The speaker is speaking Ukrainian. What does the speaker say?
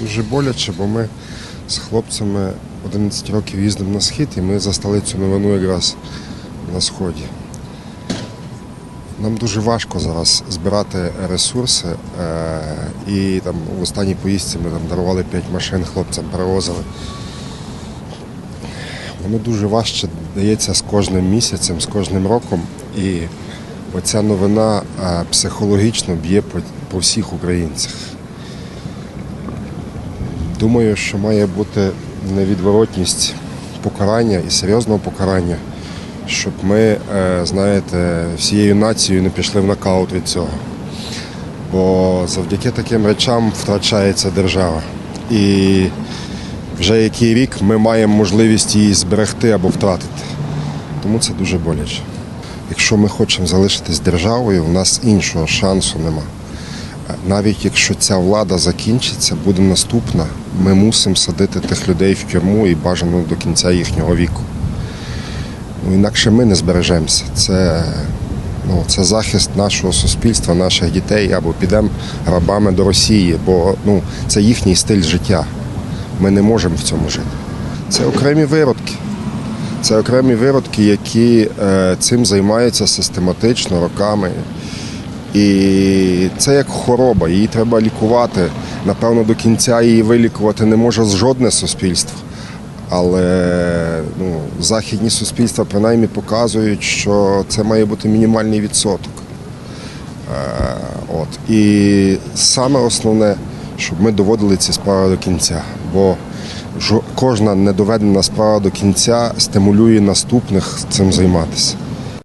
Дуже боляче, бо ми з хлопцями 11 років їздимо на схід і ми застали цю новину якраз на сході. Нам дуже важко зараз збирати ресурси. е, І там в останній поїздці ми там дарували 5 машин хлопцям, перевозили. Воно дуже важче дається з кожним місяцем, з кожним роком. І оця новина е, психологічно б'є по, по всіх українцях. Думаю, що має бути невідворотність покарання і серйозного покарання, щоб ми, е, знаєте, всією нацією не пішли в нокаут від цього. Бо завдяки таким речам втрачається держава. І вже який рік ми маємо можливість її зберегти або втратити. Тому це дуже боляче. Якщо ми хочемо залишитись державою, у нас іншого шансу нема. Навіть якщо ця влада закінчиться, буде наступна, ми мусимо садити тих людей в тюрму і бажано до кінця їхнього віку. Ну, інакше ми не збережемося. Це, ну, це захист нашого суспільства, наших дітей, або підемо рабами до Росії, бо ну, це їхній стиль життя. Ми не можемо в цьому жити. Це окремі виродки. Це окремі виродки, які е, цим займаються систематично роками. І це як хвороба, її треба лікувати. Напевно, до кінця її вилікувати не може жодне суспільство. Але ну, західні суспільства принаймні показують, що це має бути мінімальний відсоток. Е, от. І саме основне, щоб ми доводили ці справи до кінця. Бо кожна недоведена справа до кінця стимулює наступних цим займатися.